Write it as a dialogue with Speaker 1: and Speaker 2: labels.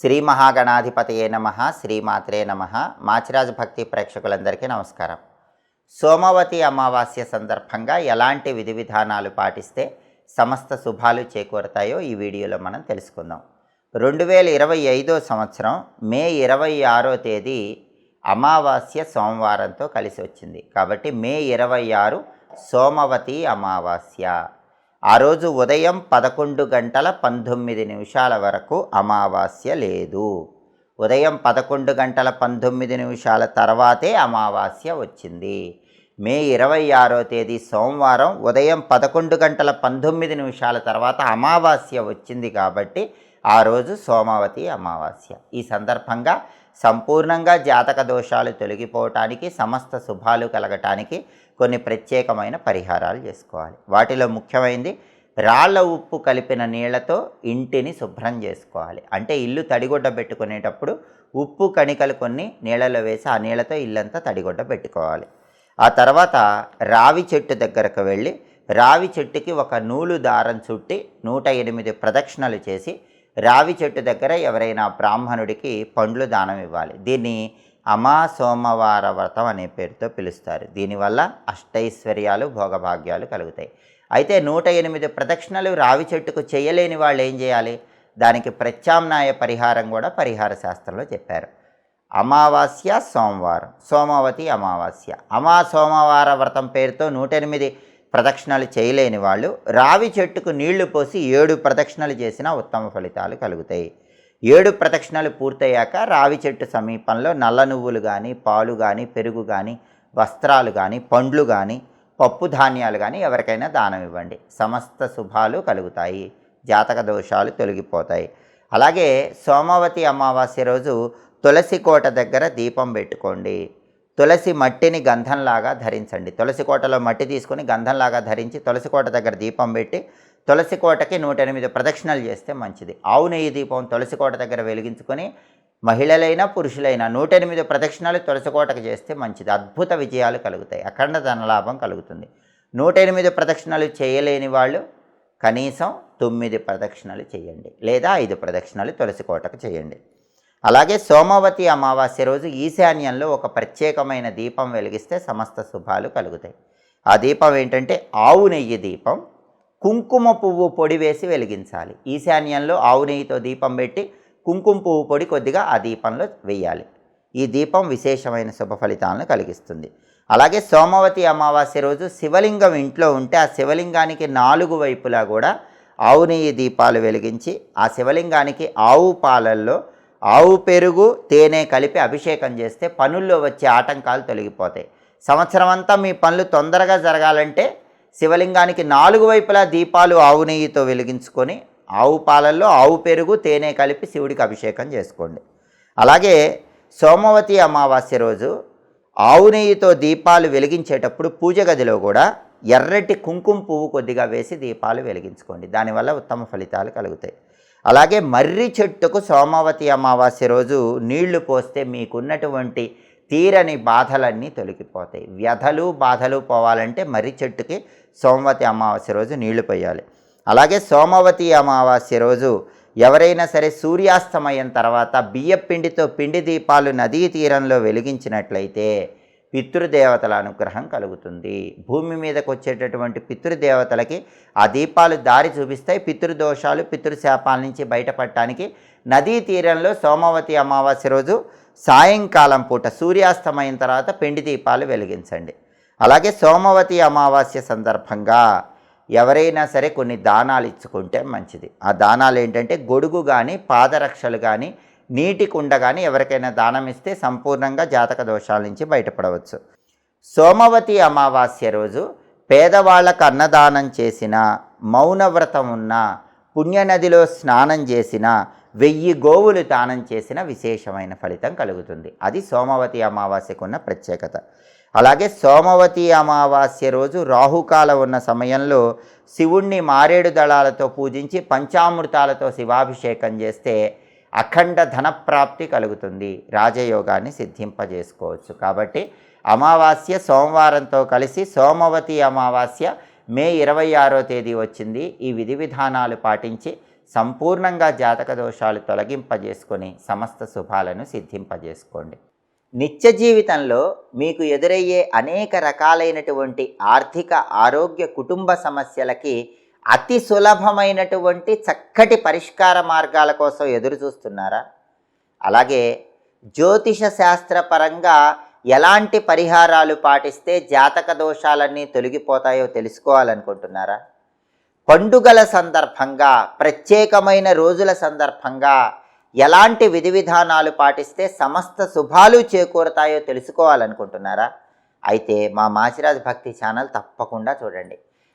Speaker 1: శ్రీ మహాగణాధిపతయే నమ శ్రీమాత్రే నమ. మాచిరాజు భక్తి ప్రేక్షకులందరికీ నమస్కారం. సోమవతి అమావాస్య సందర్భంగా ఎలాంటి విధి విధానాలు పాటిస్తే సమస్త శుభాలు చేకూరతాయో ఈ వీడియోలో మనం తెలుసుకుందాం. రెండు వేల ఇరవై ఐదో సంవత్సరం మే ఇరవై ఆరో తేదీ అమావాస్య సోమవారంతో కలిసి వచ్చింది. కాబట్టి మే ఇరవై ఆరు సోమవతి అమావాస్య. ఆ రోజు ఉదయం పదకొండు గంటల పంతొమ్మిది నిమిషాల వరకు అమావాస్య లేదు. ఉదయం పదకొండు గంటల పంతొమ్మిది నిమిషాల తర్వాతే అమావాస్య వచ్చింది. మే ఇరవై ఆరో తేదీ సోమవారం ఉదయం పదకొండు గంటల పంతొమ్మిది నిమిషాల తర్వాత అమావాస్య వచ్చింది కాబట్టి ఆ రోజు సోమావతి అమావాస్య. ఈ సందర్భంగా సంపూర్ణంగా జాతక దోషాలు తొలగిపోవటానికి సమస్త శుభాలు కలగటానికి కొన్ని ప్రత్యేకమైన పరిహారాలు చేసుకోవాలి. వాటిలో ముఖ్యమైనది రాళ్ళ ఉప్పు కలిపిన నీళ్ళతో ఇంటిని శుభ్రం చేసుకోవాలి. అంటే ఇల్లు తడిగుడ్డ పెట్టుకునేటప్పుడు ఉప్పు కణికలు కొన్ని నీళ్ళలో వేసి ఆ నీళ్ళతో ఇల్లంతా తడిగుడ్డ పెట్టుకోవాలి. ఆ తర్వాత రావి చెట్టు దగ్గరకు వెళ్ళి రావి చెట్టుకి ఒక నూలు దారం చుట్టి నూట ఎనిమిది ప్రదక్షిణలు చేసి రావి చెట్టు దగ్గర ఎవరైనా బ్రాహ్మణుడికి పండ్లు దానం ఇవ్వాలి. దీన్ని అమా సోమవార వ్రతం అనే పేరుతో పిలుస్తారు. దీనివల్ల అష్టైశ్వర్యాలు భోగభాగ్యాలు కలుగుతాయి. అయితే నూట ఎనిమిది ప్రదక్షిణలు రావి చెట్టుకు చేయలేని వాళ్ళు ఏం చేయాలి? దానికి ప్రత్యామ్నాయ పరిహారం కూడా పరిహార శాస్త్రంలో చెప్పారు. అమావాస్య సోమవారం సోమవతి అమావాస్య. అమా సోమవార వ్రతం పేరుతో నూట ఎనిమిది ప్రదక్షిణలు చేయలేని వాళ్ళు రావి చెట్టుకు నీళ్ళు పోసి ఏడు ప్రదక్షిణలు చేసినా ఉత్తమ ఫలితాలు కలుగుతాయి. ఏడు ప్రదక్షిణలు పూర్తయ్యాక రావి చెట్టు సమీపంలో నల్ల నువ్వులు కానీ పాలు కానీ పెరుగు కానీ వస్త్రాలు కానీ పండ్లు కానీ పప్పు ధాన్యాలు కానీ ఎవరికైనా దానం ఇవ్వండి. సమస్త శుభాలు కలుగుతాయి. జాతక దోషాలు తొలగిపోతాయి. అలాగే సోమవతి అమావాస్య రోజు తులసి కోట దగ్గర దీపం పెట్టుకోండి. తులసి మట్టిని గంధంలాగా ధరించండి. తులసి కోటలో మట్టి తీసుకొని గంధంలాగా ధరించి తులసి కోట దగ్గర దీపం పెట్టి తులసి కోటకి నూట ఎనిమిది ప్రదక్షిణలు చేస్తే మంచిది. ఆవు నెయ్యి దీపం తులసి కోట దగ్గర వెలిగించుకొని మహిళలైనా పురుషులైనా నూట ఎనిమిది ప్రదక్షిణలు తులసి కోటకు చేస్తే మంచిది. అద్భుత విజయాలు కలుగుతాయి. అఖండ ధనలాభం కలుగుతుంది. నూట ఎనిమిది ప్రదక్షిణలు చేయలేని వాళ్ళు కనీసం తొమ్మిది ప్రదక్షిణలు చేయండి. లేదా ఐదు ప్రదక్షిణలు తులసి కోటకు చేయండి. అలాగే సోమవతి అమావాస్య రోజు ఈశాన్యంలో ఒక ప్రత్యేకమైన దీపం వెలిగిస్తే సమస్త శుభాలు కలుగుతాయి. ఆ దీపం ఏంటంటే ఆవు నెయ్యి దీపం. కుంకుమ పువ్వు పొడి వేసి వెలిగించాలి. ఈశాన్యంలో ఆవు నెయ్యితో దీపం పెట్టి కుంకుమ పువ్వు పొడి కొద్దిగా ఆ దీపంలో వేయాలి. ఈ దీపం విశేషమైన శుభ ఫలితాలను కలిగిస్తుంది. అలాగే సోమవతి అమావాస్య రోజు శివలింగం ఇంట్లో ఉంటే ఆ శివలింగానికి నాలుగు వైపులా కూడా ఆవు నెయ్యి దీపాలు వెలిగించి ఆ శివలింగానికి ఆవు పాలల్లో ఆవు పెరుగు తేనె కలిపి అభిషేకం చేస్తే పనుల్లో వచ్చే ఆటంకాలు తొలగిపోతాయి. సంవత్సరం అంతా మీ పనులు తొందరగా జరగాలంటే శివలింగానికి నాలుగు వైపులా దీపాలు ఆవు నెయ్యితో వెలిగించుకొని ఆవు పాలల్లో ఆవు పెరుగు తేనె కలిపి శివుడికి అభిషేకం చేసుకోండి. అలాగే సోమవతి అమావాస్య రోజు ఆవు నెయ్యితో దీపాలు వెలిగించేటప్పుడు పూజ గదిలో కూడా ఎర్రటి కుంకుమ పువ్వు కొద్దిగా వేసి దీపాలు వెలిగించుకోండి. దానివల్ల ఉత్తమ ఫలితాలు కలుగుతాయి. అలాగే మర్రి చెట్టుకు సోమవతి అమావాస్య రోజు నీళ్ళు పోస్తే మీకున్నటువంటి తీరని బాధలన్నీ తొలగిపోతాయి. వ్యధలు బాధలు పోవాలంటే మర్రి చెట్టుకి సోమవతి అమావాస్య రోజు నీళ్ళు పోయాలి. అలాగే సోమవతి అమావాస్య రోజు ఎవరైనా సరే సూర్యాస్తమయం తర్వాత బియ్యపిండితో పిండి దీపాలు నదీ తీరంలో వెలిగించినట్లయితే పితృదేవతల అనుగ్రహం కలుగుతుంది. భూమి మీదకు వచ్చేటటువంటి పితృదేవతలకి ఆ దీపాలు దారి చూపిస్తాయి. పితృదోషాలు పితృశాపాల నుంచి బయటపడటానికి నదీ తీరంలో సోమవతి అమావాస్య రోజు సాయంకాలం పూట సూర్యాస్తమైన తర్వాత పిండి దీపాలు వెలిగించండి. అలాగే సోమవతి అమావాస్య సందర్భంగా ఎవరైనా సరే కొన్ని దానాలు ఇచ్చుకుంటే మంచిది. ఆ దానాలు ఏంటంటే గొడుగు కానీ పాదరక్షలు కానీ నీటి కుండ కానీ ఎవరికైనా దానం ఇస్తే సంపూర్ణంగా జాతక దోషాల నుంచి బయటపడవచ్చు. సోమవతి అమావాస్య రోజు పేదవాళ్ళకు అన్నదానం చేసిన మౌనవ్రతం ఉన్న పుణ్యనదిలో స్నానం చేసిన వెయ్యి గోవులు దానం చేసిన విశేషమైన ఫలితం కలుగుతుంది. అది సోమవతి అమావాస్యకున్న ప్రత్యేకత. అలాగే సోమవతి అమావాస్య రోజు రాహుకాలం ఉన్న సమయంలో శివుణ్ణి మారేడు దళాలతో పూజించి పంచామృతాలతో శివాభిషేకం చేస్తే అఖండ ధనప్రాప్తి కలుగుతుంది. రాజయోగాన్ని సిద్ధింపజేసుకోవచ్చు. కాబట్టి అమావాస్య సోమవారంతో కలిసి సోమవతి అమావాస్య మే ఇరవై ఆరో తేదీ వచ్చింది. ఈ విధి విధానాలు పాటించి సంపూర్ణంగా జాతక దోషాలు తొలగింపజేసుకొని సమస్త శుభాలను సిద్ధింపజేసుకోండి. నిత్య జీవితంలో మీకు ఎదురయ్యే అనేక రకాలైనటువంటి ఆర్థిక ఆరోగ్య కుటుంబ సమస్యలకి అతి సులభమైనటువంటి చక్కటి పరిష్కార మార్గాల కోసం ఎదురు చూస్తున్నారా? అలాగే జ్యోతిష శాస్త్రపరంగా ఎలాంటి పరిహారాలు పాటిస్తే జాతక దోషాలన్నీ తొలగిపోతాయో తెలుసుకోవాలనుకుంటున్నారా? పండుగల సందర్భంగా ప్రత్యేకమైన రోజుల సందర్భంగా ఎలాంటి విధి విధానాలు పాటిస్తే సమస్త శుభాలు చేకూరతాయో తెలుసుకోవాలనుకుంటున్నారా? అయితే మా మాచిరాజ్ భక్తి ఛానల్ తప్పకుండా చూడండి.